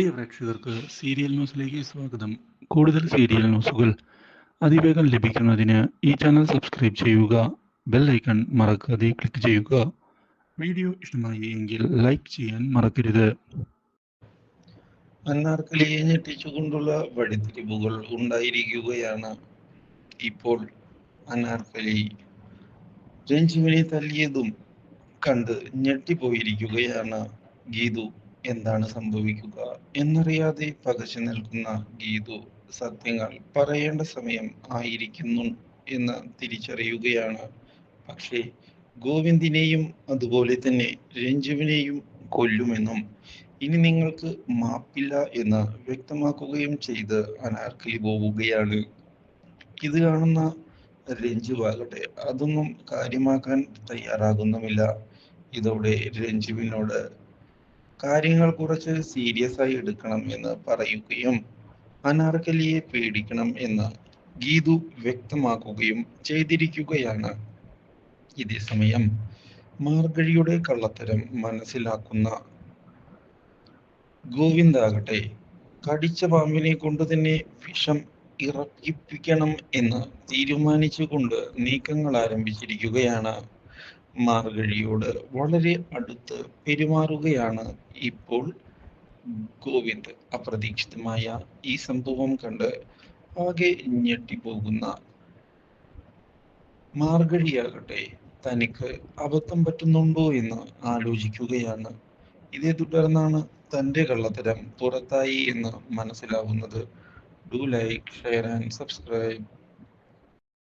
പ്രിയ പ്രേക്ഷകർക്ക് സീരിയൽ ന്യൂസിലേക്ക് സ്വാഗതം. കൂടുതൽ സീരിയൽ ന്യൂസുകൾ അതിവേഗം ലഭിക്കുന്നതിന് ഈ ചാനൽ സബ്സ്ക്രൈബ് ചെയ്യുക ബെൽ ഐക്കൺ മറക്കാതെ ക്ലിക്ക് ചെയ്യുക. വീഡിയോ ഇഷ്ടമായി എങ്കിൽ ലൈക്ക് ചെയ്യാൻ മറക്കരുത്. അന്നാർക്കലിയെ ഞെട്ടിച്ചുകൊണ്ടുള്ള വഴിത്തിരിവുകൾ ഉണ്ടായിരിക്കുകയാണ് ഇപ്പോൾ അന്നാർക്കലി. രഞ്ജുവിനെ തല്ലിയതും കണ്ട് ഞെട്ടിപ്പോയിരിക്കുകയാണ് ഗീതു. എന്താണ് സംഭവിക്കുക എന്നറിയാതെ പകച്ചു നിൽക്കുന്ന ഗീതു സത്യങ്ങൾ പറയേണ്ട സമയം ആയിരിക്കുന്നു എന്ന് തിരിച്ചറിയുകയാണ്. പക്ഷേ ഗോവിന്ദിനെയും അതുപോലെ തന്നെ രഞ്ജുവിനെയും കൊല്ലുമെന്നും ഇനി നിങ്ങൾക്ക് മാപ്പില്ല എന്ന് വ്യക്തമാക്കുകയും ചെയ്ത് അനാർക്കലി പോവുകയാണ്. ഇത് കാണുന്ന രഞ്ജുവാകട്ടെ അതൊന്നും കാര്യമാക്കാൻ തയ്യാറാകുന്നുമില്ല. ഇതോടെ രഞ്ജുവിനോട് കാര്യങ്ങൾ കുറച്ച് സീരിയസ് ആയി എടുക്കണം എന്ന് പറയുകയും അനാർക്കലിയെ പേടിക്കണം എന്ന് ഗീതു വ്യക്തമാക്കുകയും ചെയ്തിരിക്കുകയാണ്. ഇതേ സമയം മാർഗഴിയുടെ കള്ളത്തരം മനസ്സിലാക്കുന്ന ഗോവിന്ദാകട്ടെ കടിച്ച പാമ്പിനെ കൊണ്ട് തന്നെ വിഷം ഇറക്കിപ്പിക്കണം എന്ന് തീരുമാനിച്ചുകൊണ്ട് നീക്കങ്ങൾ ആരംഭിച്ചിരിക്കുകയാണ്. മാർഗഴിയോട് വളരെ അടുത്ത് പെരുമാറുകയാണ് ഇപ്പോൾ ഗോവിന്ദ്. അപ്രതീക്ഷിതമായ ഈ സംഭവം കണ്ട് ആകെ ഞെട്ടിപ്പോകുന്ന മാർഗഴിയാകട്ടെ തനിക്ക് അബദ്ധം പറ്റുന്നുണ്ടോ എന്ന് ആലോചിക്കുകയാണ്. ഇതേ തുടർന്നാണ് തന്റെ കള്ളത്തരം പുറത്തായി എന്ന് മനസ്സിലാവുന്നത്. Do like share and subscribe